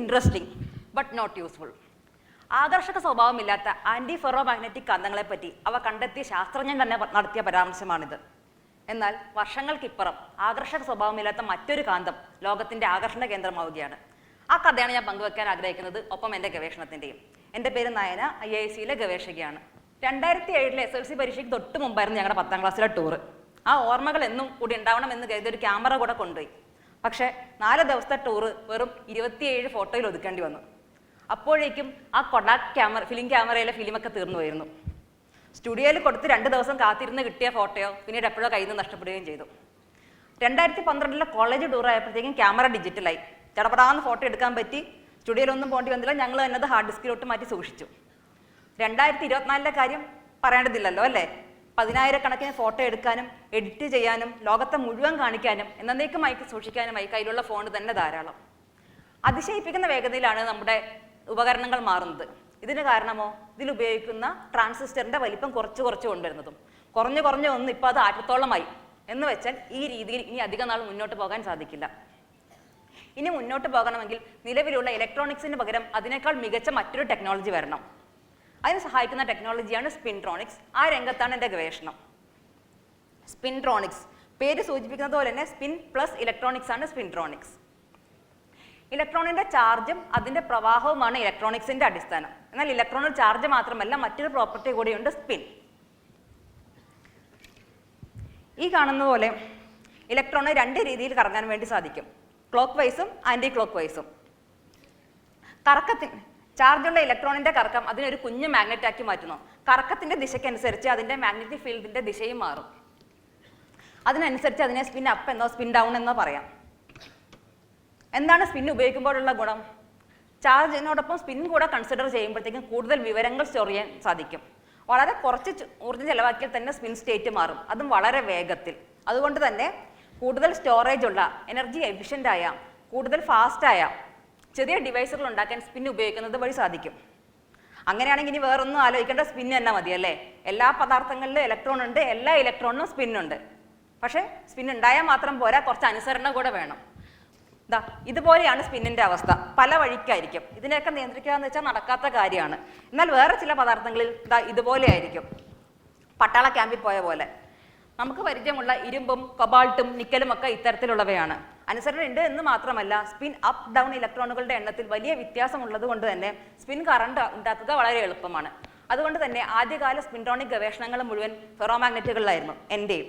Interesting but not useful ആകർഷക സ്വഭാവമില്ലാത്ത antiferromagnetic കാന്തങ്ങളെപ്പറ്റി അവ കണ്ടെത്തിയ ശാസ്ത്രജ്ഞൻ തന്നെ നടത്തിയ പരാമർശമാണിത്. എന്നാൽ വർഷങ്ങൾക്കിപ്പുറം ആകർഷക സ്വഭാവമില്ലാത്ത മറ്റൊരു കാന്തം ലോകത്തിന്റെ ആകർഷണ കേന്ദ്രമാവുകയാണ്. ആ കഥയാണ് ഞാൻ പങ്കുവെക്കാൻ ആഗ്രഹിക്കുന്നത് ഒപ്പം എന്റെ ഗവേഷണത്തിന്റെയും. എന്റെ പേര് നയന ഐ ഐ സിയിലെ ഗവേഷകയാണ്. രണ്ടായിരത്തി ഏഴിലെ എസ് എൽ സി പരീക്ഷയ്ക്ക് തൊട്ട് മുമ്പായിരുന്നു ഞങ്ങളുടെ പത്താം ക്ലാസ്സിലെ ടൂറ് ആ ഓർമ്മകൾ എന്നും കൂടി ഉണ്ടാവണം എന്ന് കരുതി ഒരു ക്യാമറ കൂടെ കൊണ്ടുപോയി. പക്ഷേ നാല് ദിവസത്തെ ടൂറ് വെറും ഇരുപത്തിയേഴ് ഫോട്ടോയിൽ ഒതുക്കേണ്ടി വന്നു. അപ്പോഴേക്കും ആ കൊടാക് ക്യാമറ ഫിലിം ക്യാമറയിലെ ഫിലിമൊക്കെ തീർന്നു പോയിരുന്നു. സ്റ്റുഡിയോയിൽ കൊടുത്ത് രണ്ട് ദിവസം കാത്തിരുന്ന് കിട്ടിയ ഫോട്ടോയോ പിന്നീട് എപ്പോഴോ കയ്യിൽ നിന്ന് നഷ്ടപ്പെടുകയും ചെയ്തു. രണ്ടായിരത്തി പന്ത്രണ്ടിലെ കോളേജ് ടൂർ ആയപ്പോഴത്തേക്കും ക്യാമറ ഡിജിറ്റലായി ചടപടാന്ന് ഫോട്ടോ എടുക്കാൻ പറ്റി. സ്റ്റുഡിയോയിലൊന്നും പോകേണ്ടി വന്നില്ല. ഞങ്ങൾ തന്നെ അത് ഹാർഡ് ഡിസ്കിലോട്ട് മാറ്റി സൂക്ഷിച്ചു. രണ്ടായിരത്തി ഇരുപത്തിനാലിലെ കാര്യം പറയേണ്ടതില്ലല്ലോ അല്ലേ? പതിനായിരക്കണക്കിന് ഫോട്ടോ എടുക്കാനും എഡിറ്റ് ചെയ്യാനും ലോകത്തെ മുഴുവൻ കാണിക്കാനും എന്നേക്കുമായി സൂക്ഷിക്കാനുമായി കയ്യിലുള്ള ഫോൺ തന്നെ ധാരാളം. അതിശയിപ്പിക്കുന്ന വേഗതയിലാണ് നമ്മുടെ ഉപകരണങ്ങൾ മാറുന്നത്. ഇതിന് കാരണമോ? ഇതിൽ ഉപയോഗിക്കുന്ന ട്രാൻസിസ്റ്ററിന്റെ വലിപ്പം കുറച്ച് കുറച്ച് കൊണ്ടുവരുന്നതും. കുറഞ്ഞു കുറഞ്ഞു ഒന്ന് ഇപ്പോൾ അത് ആറ്റത്തോളമായി എന്ന് വെച്ചാൽ ഈ രീതിയിൽ ഇനി അധികം നാൾ മുന്നോട്ട് പോകാൻ സാധിക്കില്ല. ഇനി മുന്നോട്ട് പോകണമെങ്കിൽ നിലവിലുള്ള ഇലക്ട്രോണിക്സിന് പകരം അതിനേക്കാൾ മികച്ച മറ്റൊരു ടെക്നോളജി വരണം. അതിന് സഹായിക്കുന്ന ടെക്നോളജിയാണ് സ്പിൻട്രോണിക്സ് ആ രംഗത്താണ് എന്റെ ഗവേഷണം. സ്പിൻട്രോണിക്സ് പേര് സൂചിപ്പിക്കുന്നത് പോലെ തന്നെ സ്പിൻ പ്ലസ് ഇലക്ട്രോണിക്സ് ആണ് സ്പിൻട്രോണിക്സ് ഇലക്ട്രോണിന്റെ ചാർജും അതിന്റെ പ്രവാഹവുമാണ് ഇലക്ട്രോണിക്സിന്റെ അടിസ്ഥാനം. എന്നാൽ ഇലക്ട്രോണിൽ ചാർജ് മാത്രമല്ല മറ്റൊരു പ്രോപ്പർട്ടി കൂടിയുണ്ട് സ്പിൻ ഈ കാണുന്ന പോലെ ഇലക്ട്രോണ് രണ്ട് രീതിയിൽ കറങ്ങാൻ വേണ്ടി സാധിക്കും. ക്ലോക്ക് വൈസും ആന്റി ക്ലോക്ക് വൈസും കറക്കത്തിന് ചാർജുള്ള ഇലക്ട്രോണിന്റെ കറക്കം അതിനൊരു കുഞ്ഞു മാഗ്നറ്റ് ആക്കി മാറ്റുന്നു. കറക്കത്തിന്റെ ദിശയ്ക്കനുസരിച്ച് അതിന്റെ മാഗ്നറ്റിക് ഫീൽഡിന്റെ ദിശയും മാറും. അതിനനുസരിച്ച് അതിനെ സ്പിൻ അപ്പ് എന്നോ സ്പിൻ ഡൗൺ എന്നോ പറയാം. എന്താണ് സ്പിൻ ഉപയോഗിക്കുമ്പോഴുള്ള ഗുണം? ചാർജിനോടൊപ്പം സ്പിൻ കൂടെ കൺസിഡർ ചെയ്യുമ്പോഴത്തേക്കും കൂടുതൽ വിവരങ്ങൾ സ്റ്റോർ ചെയ്യാൻ സാധിക്കും. വളരെ കുറച്ച് ഊർജം ചെലവാക്കിയാൽ തന്നെ സ്പിൻ സ്റ്റേറ്റ് മാറും. അതും വളരെ വേഗത്തിൽ. അതുകൊണ്ട് തന്നെ കൂടുതൽ സ്റ്റോറേജ് ഉള്ള എനർജി എഫിഷ്യന്റ് ആയ കൂടുതൽ ഫാസ്റ്റായ ചെറിയ ഡിവൈസുകൾ ഉണ്ടാക്കാൻ സ്പിൻ ഉപയോഗിക്കുന്നത് വഴി സാധിക്കും. അങ്ങനെയാണെങ്കിൽ ഇനി വേറൊന്നും ആലോചിക്കേണ്ട സ്പിൻ തന്നെ മതി അല്ലേ? എല്ലാ പദാർത്ഥങ്ങളിലും ഇലക്ട്രോൺ ഉണ്ട് എല്ലാ ഇലക്ട്രോണിനും സ്പിന്നുണ്ട് പക്ഷേ സ്പിൻ ഉണ്ടായാൽ മാത്രം പോരാ കുറച്ച് അനുസരണ കൂടെ വേണം. ഇതാ ഇതുപോലെയാണ് സ്പിന്നിന്റെ അവസ്ഥ. പല വഴിക്കായിരിക്കും. ഇതിനെയൊക്കെ നിയന്ത്രിക്കുക എന്ന് വെച്ചാൽ നടക്കാത്ത കാര്യമാണ്. എന്നാൽ വേറെ ചില പദാർത്ഥങ്ങളിൽ ഇതാ ഇതുപോലെ ആയിരിക്കും പട്ടാള ക്യാമ്പിൽ പോയ പോലെ. നമുക്ക് പരിചയമുള്ള ഇരുമ്പും കൊബാൾട്ടും നിക്കലും ഒക്കെ ഇത്തരത്തിലുള്ളവയാണ്. അനുസരണ ഉണ്ട് എന്ന് മാത്രമല്ല സ്പിൻ അപ്പ് ഡൗൺ ഇലക്ട്രോണുകളുടെ എണ്ണത്തിൽ വലിയ വ്യത്യാസമുള്ളത് കൊണ്ട് തന്നെ സ്പിൻ കറണ്ട് ഉണ്ടാക്കുക വളരെ എളുപ്പമാണ്. അതുകൊണ്ട് തന്നെ ആദ്യകാല സ്പിൻട്രോണിക് ഗവേഷണങ്ങൾ മുഴുവൻ ഫെറോമാഗ്നറ്റുകളിലായിരുന്നു എന്റെയും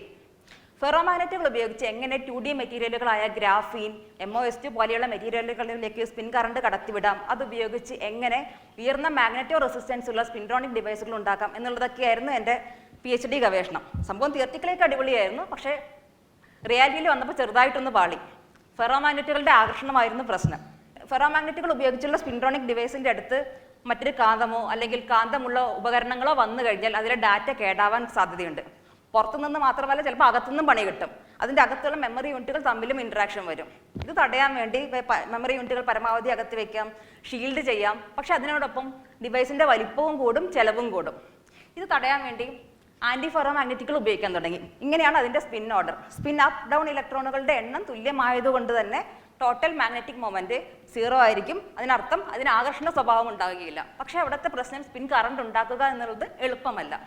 ഫെറോമാഗ്നറ്റുകൾ ഉപയോഗിച്ച് എങ്ങനെ two D മെറ്റീരിയലുകളായ graphene M O S two പോലെയുള്ള മെറ്റീരിയലുകളിലേക്ക് സ്പിൻ കറണ്ട് കടത്തിവിടാം അതുപയോഗിച്ച് എങ്ങനെ ഉയർന്ന മാഗ്നറ്റോ റെസിസ്റ്റൻസ് ഉള്ള സ്പിൻട്രോണിക് ഡിവൈസുകൾ ഉണ്ടാക്കാം എന്നുള്ളതൊക്കെയായിരുന്നു എന്റെ പി എച്ച് ഡി ഗവേഷണം. സംഭവം തിയർട്ടിക്കലേക്ക് അടിപൊളിയായിരുന്നു പക്ഷേ റിയാലിറ്റിയിൽ വന്നപ്പോൾ ചെറുതായിട്ടൊന്ന് പാളി. ഫെറോമാഗ്നറ്റുകളുടെ ആകർഷണമായിരുന്നു പ്രശ്നം. ഫെറോമാഗ്നറ്റുകൾ ഉപയോഗിച്ചുള്ള സ്പിൻട്രോണിക് ഡിവൈസിന്റെ അടുത്ത് മറ്റൊരു കാന്തമോ അല്ലെങ്കിൽ കാന്തമുള്ള ഉപകരണങ്ങളോ വന്നു കഴിഞ്ഞാൽ അതിലെ ഡാറ്റ കേടാവാൻ സാധ്യതയുണ്ട്. പുറത്തുനിന്ന് മാത്രമല്ല ചിലപ്പോൾ അകത്തുനിന്നും പണി കിട്ടും. അതിന്റെ അകത്തുള്ള മെമ്മറി യൂണിറ്റുകൾ തമ്മിലും ഇൻട്രാക്ഷൻ വരും. ഇത് തടയാൻ വേണ്ടി മെമ്മറി യൂണിറ്റുകൾ പരമാവധി അകത്ത് വയ്ക്കാം ഷീൽഡ് ചെയ്യാം. പക്ഷെ അതിനോടൊപ്പം ഡിവൈസിന്റെ വലിപ്പവും കൂടും ചിലവും കൂടും. ഇത് തടയാൻ വേണ്ടി ആന്റി ഫെറോ ഉപയോഗിക്കാൻ തുടങ്ങി. ഇങ്ങനെയാണ് അതിന്റെ spin order spin up down ഇലക്ട്രോണുകളുടെ എണ്ണം തുല്യമായതുകൊണ്ട് തന്നെ ടോട്ടൽ മാഗ്നറ്റിക് മൊമെന്റ് സീറോ ആയിരിക്കും. അതിനർത്ഥം അതിന് ആകർഷണ സ്വഭാവം ഉണ്ടാവുകയില്ല. പക്ഷേ അവിടുത്തെ പ്രശ്നം സ്പിൻ കറണ്ട് ഉണ്ടാക്കുക എന്നുള്ളത് എളുപ്പമല്ല.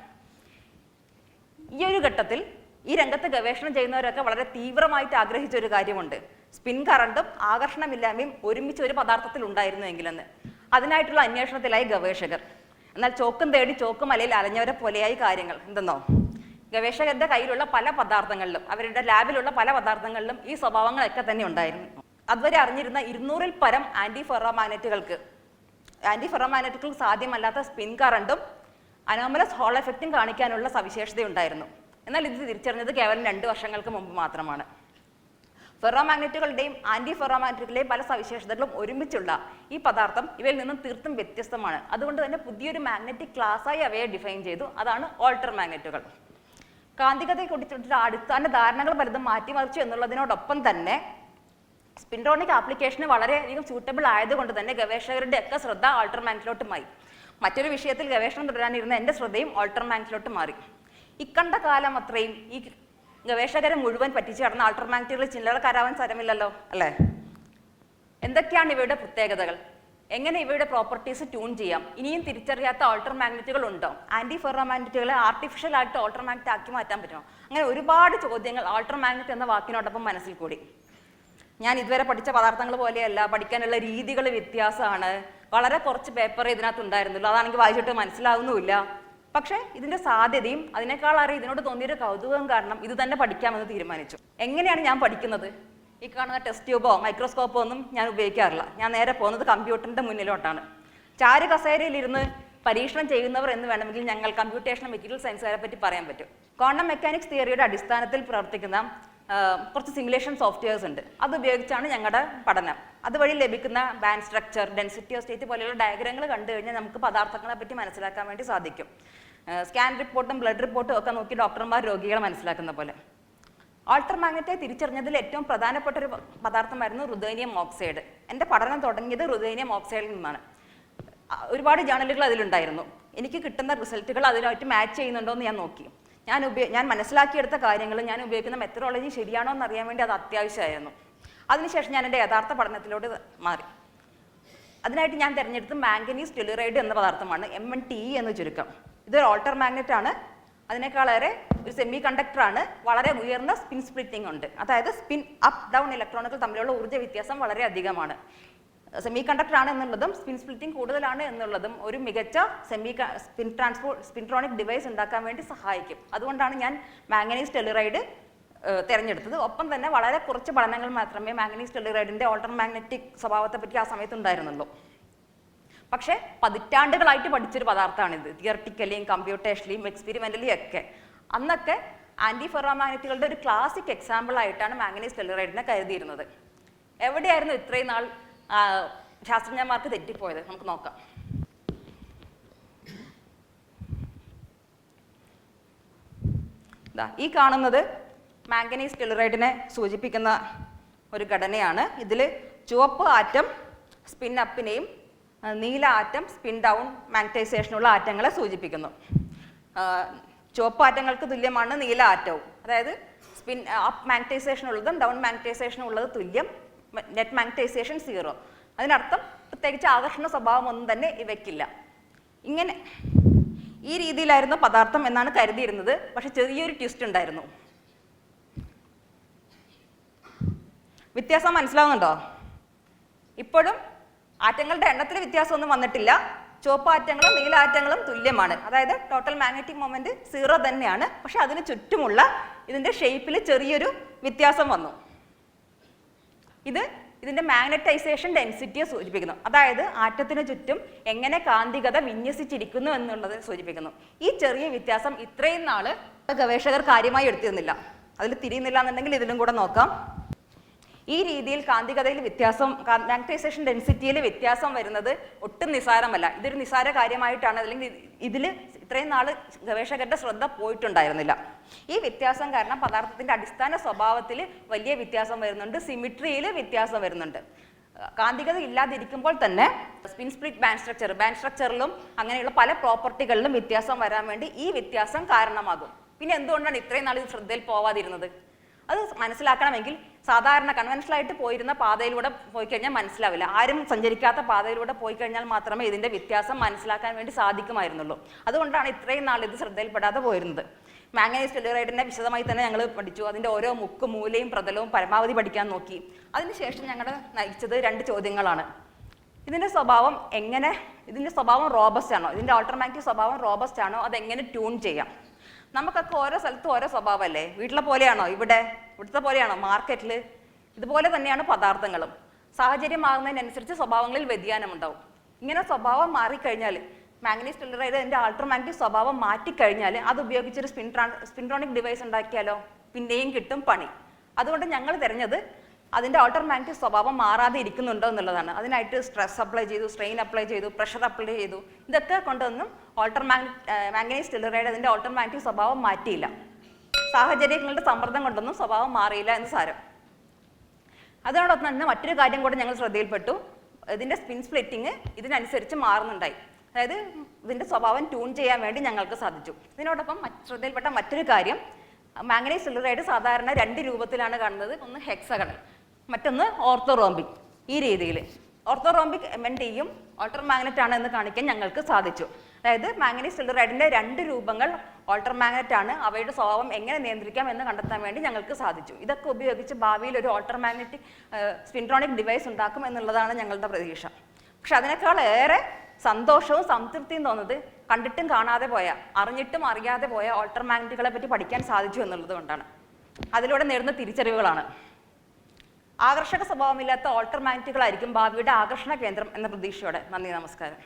ഈ ഒരു ഘട്ടത്തിൽ ഈ രംഗത്ത് ഗവേഷണം ചെയ്യുന്നവരൊക്കെ വളരെ തീവ്രമായിട്ട് ആഗ്രഹിച്ച ഒരു കാര്യമുണ്ട്. സ്പിൻ കറണ്ടും ആകർഷണമില്ലായ്മയും ഒരുമിച്ച് ഒരു പദാർത്ഥത്തിൽ ഉണ്ടായിരുന്നുവെങ്കിലെന്ന്. അതിനായിട്ടുള്ള അന്വേഷണത്തിലായി ഗവേഷകർ. എന്നാൽ ചോക്കും തേടി ചോക്ക് മലയിൽ അലഞ്ഞവരെ പോലെയായി കാര്യങ്ങൾ. എന്തെന്നോ? ഗവേഷകരുടെ കയ്യിലുള്ള പല പദാർത്ഥങ്ങളിലും അവരുടെ ലാബിലുള്ള പല പദാർത്ഥങ്ങളിലും ഈ സ്വഭാവങ്ങളൊക്കെ തന്നെ ഉണ്ടായിരുന്നു. അതുവരെ അറിഞ്ഞിരുന്ന ഇരുന്നൂറിൽ പരം ആന്റി ഫെറോമാഗ്നറ്റുകൾക്ക് ആന്റി ഫെറോമാഗ്നറ്റുകൾ സാധ്യമല്ലാത്ത സ്പിൻ കറണ്ടും അനോമലസ് ഹോൾ എഫക്റ്റും കാണിക്കാനുള്ള സവിശേഷതയുണ്ടായിരുന്നു. എന്നാൽ ഇത് തിരിച്ചറിഞ്ഞത് കേവലം രണ്ട് വർഷങ്ങൾക്ക് മുമ്പ് മാത്രമാണ്. ഫെറോമാഗ്നറ്റുകളുടെയും ആന്റി ഫെറോമാഗ്നറ്റുകളുടെയും പല സവിശേഷതകളും ഒരുമിച്ചുള്ള ഈ പദാർത്ഥം ഇവയിൽ നിന്നും തീർത്തും വ്യത്യസ്തമാണ്. അതുകൊണ്ട് തന്നെ പുതിയൊരു മാഗ്നറ്റിക് ക്ലാസ്സായി അവയെ ഡിഫൈൻ ചെയ്തു. അതാണ് ഓൾട്ടർ മാഗ്നറ്റുകൾ. കാന്തികതയെക്കുറിച്ചുള്ള അടിസ്ഥാന ധാരണകൾ പലതും മാറ്റിമറിച്ചു എന്നുള്ളതിനോടൊപ്പം തന്നെ സ്പിൻട്രോണിക് ആപ്ലിക്കേഷന് വളരെയധികം സൂട്ടബിൾ ആയതുകൊണ്ട് തന്നെ ഗവേഷകരുടെ ഒക്കെ ശ്രദ്ധ ഓൾട്ടർ മാഗ്നറ്റിലോട്ട് മാറി. മറ്റൊരു വിഷയത്തിൽ ഗവേഷണം തുടരാനിരുന്ന എന്റെ ശ്രദ്ധയും ഓൾട്ടർ മാഗ്നറ്റിലോട്ട് മാറി. ഇക്കണ്ട കാലം അത്രയും ഈ ഗവേഷകരെ മുഴുവൻ പറ്റിച്ച് കടന്ന ആൾട്ടർ മാഗ്നറ്റുകൾ കരാവാൻ സ്ഥലമില്ലല്ലോ അല്ലേ? എന്തൊക്കെയാണ് ഇവയുടെ പ്രത്യേകതകൾ? എങ്ങനെ ഇവയുടെ പ്രോപ്പർട്ടീസ് ട്യൂൺ ചെയ്യാം? ഇനിയും തിരിച്ചറിയാത്ത ഓൾട്ടർ മാഗ്നറ്റുകൾ ഉണ്ടോ? ആന്റി ഫെറോ മാഗ്നറ്റുകളെ ആർട്ടിഫിഷ്യൽ ആയിട്ട് ഓൾട്ടർ മാഗ്നറ്റ് ആക്കി മാറ്റാൻ പറ്റുമോ? അങ്ങനെ ഒരുപാട് ചോദ്യങ്ങൾ ഓൾട്ടർ മാഗ്നറ്റ് എന്ന വാക്കിനോടൊപ്പം മനസ്സിൽ കൂടി. ഞാൻ ഇതുവരെ പഠിച്ച പദാർത്ഥങ്ങൾ പോലെയല്ല പഠിക്കാനുള്ള രീതികൾ വ്യത്യാസമാണ്. വളരെ കുറച്ച് പേപ്പർ ഇതിനകത്ത് ഉണ്ടായിരുന്നുള്ളൂ. അതാണെങ്കിൽ വായിച്ചിട്ട് മനസ്സിലാവുന്നുമില്ല. പക്ഷേ ഇതിന്റെ സാധ്യതയും അതിനേക്കാളേറെ ഇതിനോട് തോന്നിയൊരു കൗതുകം കാരണം ഇത് തന്നെ പഠിക്കാമെന്ന് തീരുമാനിച്ചു. എങ്ങനെയാണ് ഞാൻ പഠിക്കുന്നത്? ഈ കാണുന്ന ടെസ്റ്റ് ട്യൂബോ മൈക്രോസ്കോപ്പോ ഒന്നും ഞാൻ ഉപയോഗിക്കാറില്ല. ഞാൻ നേരെ പോകുന്നത് കമ്പ്യൂട്ടറിന്റെ മുന്നിലോട്ടാണ്. ചാരു കസേരയിലിരുന്ന് പരീക്ഷണം ചെയ്യുന്നവർ എന്ന് വേണമെങ്കിൽ ഞങ്ങൾ കമ്പ്യൂട്ടേഷണൽ മെറ്റീരിയൽ സയൻസുകാരെ പറ്റി പറയാൻ പറ്റും. ക്വാണ്ടം മെക്കാനിക്സ് തിയറിയുടെ അടിസ്ഥാനത്തിൽ പ്രവർത്തിക്കുന്ന കുറച്ച് സിമുലേഷൻ സോഫ്റ്റ്വെയർസ് ഉണ്ട്. അത് ഉപയോഗിച്ചാണ് ഞങ്ങളുടെ പഠനം. അതുവഴി ലഭിക്കുന്ന band structure density of state പോലെയുള്ള ഡയഗ്രങ്ങൾ കണ്ടു കഴിഞ്ഞാൽ നമുക്ക് പദാർത്ഥങ്ങളെ പറ്റി മനസ്സിലാക്കാൻ വേണ്ടി സാധിക്കും. സ്കാൻ റിപ്പോർട്ടും ബ്ലഡ് റിപ്പോർട്ടും ഒക്കെ നോക്കി ഡോക്ടർമാർ രോഗികളെ മനസ്സിലാക്കുന്ന പോലെ. ആൾട്ടർ മാഗ്നറ്റെ തിരിച്ചറിഞ്ഞതിൽ ഏറ്റവും പ്രധാനപ്പെട്ട ഒരു പദാർത്ഥമായിരുന്നു റുദേനിയം ഓക്സൈഡ്. എന്റെ പഠനം തുടങ്ങിയത് റുദേനിയം ഓക്സൈഡിൽ നിന്നാണ്. ഒരുപാട് ജേണലുകൾ അതിലുണ്ടായിരുന്നു. എനിക്ക് കിട്ടുന്ന റിസൾട്ടുകൾ അതിലായിട്ട് മാച്ച് ചെയ്യുന്നുണ്ടോ എന്ന് ഞാൻ നോക്കി. ഞാൻ ഉപയോഗ ഞാൻ മനസ്സിലാക്കിയെടുത്ത കാര്യങ്ങൾ ഞാൻ ഉപയോഗിക്കുന്ന മെത്തഡോളജി ശരിയാണോ എന്ന് അറിയാൻ വേണ്ടി അത് അത്യാവശ്യമായിരുന്നു. അതിനുശേഷം ഞാൻ എന്റെ യഥാർത്ഥ പഠനത്തിലോട്ട് മാറി. അതിനായിട്ട് ഞാൻ തിരഞ്ഞെടുത്ത് മാംഗനീസ് ടെലിറൈഡ് എന്ന പദാർത്ഥമാണ് എം എൻ ടി എന്ന് ചുരുക്കം. ഇതൊരു ഓൾട്ടർ മാഗ്നറ്റ് ആണ്. അതിനേക്കാളേറെ ഒരു സെമി കണ്ടക്ടർ ആണ്. വളരെ ഉയർന്ന സ്പിൻ സ്പ്ലിറ്റിംഗ് ഉണ്ട്. അതായത് സ്പിൻ അപ്പ് ഡൗൺ ഇലക്ട്രോണുകൾ തമ്മിലുള്ള ഊർജ വ്യത്യാസം വളരെ അധികമാണ്. സെമി കണ്ടക്ടർ ആണ് എന്നുള്ളതും സ്പിൻ സ്പ്ലിറ്റിംഗ് കൂടുതലാണ് എന്നുള്ളതും ഒരു മികച്ച semi spin transpo spintronic device ഉണ്ടാക്കാൻ വേണ്ടി സഹായിക്കും. അതുകൊണ്ടാണ് ഞാൻ മാംഗനീസ് ടെലിറൈഡ് തിരഞ്ഞെടുത്തത്. ഒപ്പം തന്നെ വളരെ കുറച്ച് പഠനങ്ങൾ മാത്രമേ മാംഗനീസ് ടെലിറൈഡിന്റെ ഓൾട്ടർ മാഗ്നറ്റിക് സ്വഭാവത്തെപ്പറ്റി ആ സമയത്ത് ഉണ്ടായിരുന്നുള്ളൂ. പക്ഷേ പതിറ്റാണ്ടുകളായിട്ട് പഠിച്ചൊരു പദാർത്ഥമാണിത്. തിയറട്ടിക്കലിയും കമ്പ്യൂട്ടേഷനിലും എക്സ്പെരിമെന്റലിയും ഒക്കെ അന്നൊക്കെ ആന്റി ഫെറോമാഗ്നറ്റുകളുടെ ഒരു ക്ലാസിക് എക്സാമ്പിൾ ആയിട്ടാണ് മാംഗനീസ് ടെലിറൈഡിനെ കരുതിയിരുന്നത്. എവിടെയായിരുന്നു ഇത്രയും നാൾ ശാസ്ത്രജ്ഞന്മാർക്ക് തെറ്റിപ്പോയത്? നമുക്ക് നോക്കാം. ഈ കാണുന്നത് മാംഗനീസ് ടെലറൈഡിനെ സൂചിപ്പിക്കുന്ന ഒരു ഘടനയാണ്. ഇതിൽ ചുവപ്പ് ആറ്റം സ്പിൻ അപ്പിനെയും നീല ആറ്റം സ്പിൻ ഡൗൺ മാഗ്നറ്റൈസേഷനുള്ള ആറ്റങ്ങളെ സൂചിപ്പിക്കുന്നു. ചുവപ്പ് ആറ്റങ്ങൾക്ക് തുല്യമാണ് നീല ആറ്റവും. അതായത് സ്പിൻ അപ്പ് മാഗ്നറ്റൈസേഷൻ ഉള്ളതും ഡൗൺ മാഗ്നറ്റൈസേഷൻ ഉള്ളത് തുല്യം നെറ്റ് മാഗ്നറ്റൈസേഷൻ സീറോ അതിനർത്ഥം പ്രത്യേകിച്ച് ആകർഷണ സ്വഭാവം ഒന്നും തന്നെ ഇവയ്ക്കില്ല. ഇങ്ങനെ ഈ രീതിയിലായിരുന്നു പദാർത്ഥം എന്നാണ് കരുതിയിരുന്നത്. പക്ഷെ ചെറിയൊരു ട്വിസ്റ്റ് ഉണ്ടായിരുന്നു. വ്യത്യാസം മനസ്സിലാവുന്നുണ്ടോ? ഇപ്പോഴും ആറ്റങ്ങളുടെ എണ്ണത്തിൽ വ്യത്യാസമൊന്നും വന്നിട്ടില്ല. ചുവപ്പ് ആറ്റങ്ങളും നീല ആറ്റങ്ങളും തുല്യമാണ്. അതായത് ടോട്ടൽ മാഗ്നറ്റിക് മൊമെന്റ് സീറോ തന്നെയാണ്. പക്ഷെ അതിന് ചുറ്റുമുള്ള ഇതിന്റെ ഷേപ്പിൽ ചെറിയൊരു വ്യത്യാസം വന്നു. ഇത് ഇതിന്റെ മാഗ്നറ്റൈസേഷൻ ഡെൻസിറ്റിയെ സൂചിപ്പിക്കുന്നു. അതായത് ആറ്റത്തിന് ചുറ്റും എങ്ങനെ കാന്തികത വിന്യസിച്ചിരിക്കുന്നു എന്നുള്ളത് സൂചിപ്പിക്കുന്നു. ഈ ചെറിയ വ്യത്യാസം ഇത്രയും നാൾ ഗവേഷകർ കാര്യമായി എടുത്തിരുന്നില്ല. അതിൽ തിരിയുന്നില്ല എന്നുണ്ടെങ്കിൽ ഇതിലും കൂടെ നോക്കാം. ഈ രീതിയിൽ കാന്തികതയിൽ വ്യത്യാസം മാഗ്നറ്റൈസേഷൻ ഡെൻസിറ്റിയിൽ വ്യത്യാസം വരുന്നത് ഒട്ടും നിസാരമല്ല ഇതൊരു നിസാര കാര്യമായിട്ടാണ്. അല്ലെങ്കിൽ ഇതിൽ ഇത്രയും നാൾ ഗവേഷകരുടെ ശ്രദ്ധ പോയിട്ടുണ്ടായിരുന്നില്ല. ഈ വ്യത്യാസം കാരണം പദാർത്ഥത്തിന്റെ അടിസ്ഥാന സ്വഭാവത്തിൽ വലിയ വ്യത്യാസം വരുന്നുണ്ട്. സിമിട്രിയിൽ വ്യത്യാസം വരുന്നുണ്ട്. കാന്തികത ഇല്ലാതിരിക്കുമ്പോൾ തന്നെ spin split band structure band സ്ട്രക്ചറിലും അങ്ങനെയുള്ള പല പ്രോപ്പർട്ടികളിലും വ്യത്യാസം വരാൻ വേണ്ടി ഈ വ്യത്യാസം കാരണമാകും. പിന്നെ എന്തുകൊണ്ടാണ് ഇത്രയും നാൾ ഇത് ശ്രദ്ധയിൽ പോവാതിരുന്നത്? അത് മനസ്സിലാക്കണമെങ്കിൽ സാധാരണ കൺവെൻഷണൽ ആയിട്ട് പോയിരുന്ന പാതയിലൂടെ പോയി കഴിഞ്ഞാൽ മനസ്സിലാവില്ല. ആരും സഞ്ചരിക്കാത്ത പാതയിലൂടെ പോയി കഴിഞ്ഞാൽ മാത്രമേ ഇതിന്റെ വ്യത്യാസം മനസ്സിലാക്കാൻ വേണ്ടി സാധിക്കുമായിരുന്നുള്ളൂ. അതുകൊണ്ടാണ് ഇത്രയും നാൾ ഇത് ശ്രദ്ധയിൽപ്പെടാതെ പോയിരുന്നത്. മാംഗനൈസ് ടെലിറൈഡിനെ വിശദമായി തന്നെ ഞങ്ങൾ പഠിച്ചു. അതിന്റെ ഓരോ മുക്കും മൂലയും പ്രതലവും പരമാവധി പഠിക്കാൻ നോക്കി. അതിനുശേഷം ഞങ്ങൾ നയിച്ചത് രണ്ട് ചോദ്യങ്ങളാണ്. ഇതിന്റെ സ്വഭാവം എങ്ങനെ ഇതിന്റെ സ്വഭാവം റോബസ്റ്റ് ആണോ? ഇതിന്റെ ഓൾട്ടർമാറ്റീവ് സ്വഭാവം റോബസ്റ്റ് ആണോ? അത് എങ്ങനെ ട്യൂൺ ചെയ്യാം? നമുക്കൊക്കെ ഓരോ സ്ഥലത്തും ഓരോ സ്വഭാവമല്ലേ? വീട്ടിലെ പോലെയാണോ? ഇവിടെ? ഇവിടുത്തെ പോലെയാണോ? മാർക്കറ്റിൽ ഇതുപോലെ തന്നെയാണ് പദാർത്ഥങ്ങളും. സാഹചര്യമാകുന്നതിനനുസരിച്ച് സ്വഭാവങ്ങളിൽ വ്യതിയാനം ഉണ്ടാവും ഇങ്ങനെ സ്വഭാവം മാറിക്കഴിഞ്ഞാൽ മാഗ്നീസ് ടെലിറൈഡ് എന്റെ ആൾട്ടർമാറ്റീവ് സ്വഭാവം മാറ്റിക്കഴിഞ്ഞാൽ അത് ഉപയോഗിച്ചൊരു സ്പിൻ സ്പിൻട്രോണിക് ഡിവൈസ് ഉണ്ടാക്കിയാലോ? പിന്നെയും കിട്ടും പണി. അതുകൊണ്ട് ഞങ്ങൾ തിരഞ്ഞത് അതിന്റെ ഓട്ടോമാറ്റിക് സ്വഭാവം മാറാതെ ഇരിക്കുന്നുണ്ടോ എന്നുള്ളതാണ്. അതിനായിട്ട് സ്ട്രെസ് അപ്ലൈ ചെയ്തു സ്ട്രെയിൻ അപ്ലൈ ചെയ്തു പ്രഷർ അപ്ലൈ ചെയ്തു. ഇതൊക്കെ കൊണ്ടൊന്നും ഓൾട്ടർമാൻ മാഗ്നൈസ് ടെലിറൈഡ് അതിന്റെ ഓട്ടോമാറ്റിക് സ്വഭാവം മാറ്റിയില്ല. സാഹചര്യങ്ങളുടെ സമ്മർദ്ദം കൊണ്ടൊന്നും സ്വഭാവം മാറിയില്ല എന്ന് സാരം. അതോടൊപ്പം തന്നെ മറ്റൊരു കാര്യം കൂടെ ഞങ്ങൾ ശ്രദ്ധയിൽപ്പെട്ടു. ഇതിന്റെ സ്പിൻ സ്പ്ലിറ്റിങ് ഇതിനനുസരിച്ച് മാറുന്നുണ്ടായി. അതായത് ഇതിന്റെ സ്വഭാവം ട്യൂൺ ചെയ്യാൻ വേണ്ടി ഞങ്ങൾക്ക് സാധിച്ചു. ഇതിനോടൊപ്പം ശ്രദ്ധയിൽപ്പെട്ട മറ്റൊരു കാര്യം മാംഗനൈസ് സിലിറൈഡ് സാധാരണ രണ്ട് രൂപത്തിലാണ് കാണുന്നത്. ഒന്ന് ഹെക്സഗണൽ മറ്റൊന്ന് ഓർത്തോറോംബിക് ഈ രീതിയിൽ ഓർത്തോറോംബിക് എം എൻ ടിയും ഓൾട്ടർ മാഗ്നറ്റ് ആണ് എന്ന് കാണിക്കാൻ ഞങ്ങൾക്ക് സാധിച്ചു. അതായത് മാഗ്നറ്റിക് ടെല്ലറൈഡിന്റെ രണ്ട് രൂപങ്ങൾ ഓൾട്ടർ മാഗ്നറ്റ് ആണ്. അവയുടെ സ്വഭാവം എങ്ങനെ നിയന്ത്രിക്കാം എന്ന് കണ്ടെത്താൻ വേണ്ടി ഞങ്ങൾക്ക് സാധിച്ചു. ഇതൊക്കെ ഉപയോഗിച്ച് ഭാവിയിൽ ഒരു ഓൾട്ടർ മാഗ്നറ്റിക് സ്പിൻട്രോണിക് ഡിവൈസ് ഉണ്ടാക്കും എന്നുള്ളതാണ് ഞങ്ങളുടെ പ്രതീക്ഷ. പക്ഷെ അതിനേക്കാൾ ഏറെ സന്തോഷവും സംതൃപ്തിയും തോന്നുന്നത് കണ്ടിട്ടും കാണാതെ പോയ അറിഞ്ഞിട്ടും അറിയാതെ പോയ ഓൾട്ടർ മാഗ്നറ്റുകളെ പറ്റി പഠിക്കാൻ സാധിച്ചു എന്നുള്ളത് കൊണ്ടാണ്. അതിലൂടെ നേടുന്ന തിരിച്ചറിവുകളാണ്. ആകർഷക സ്വഭാവമില്ലാത്ത ഓൾട്ടർ മാഗ്നറ്റുകളായിരിക്കും ഭാവിയുടെ ആകർഷണ കേന്ദ്രം എന്ന പ്രതീക്ഷയോടെ. നന്ദി നമസ്കാരം.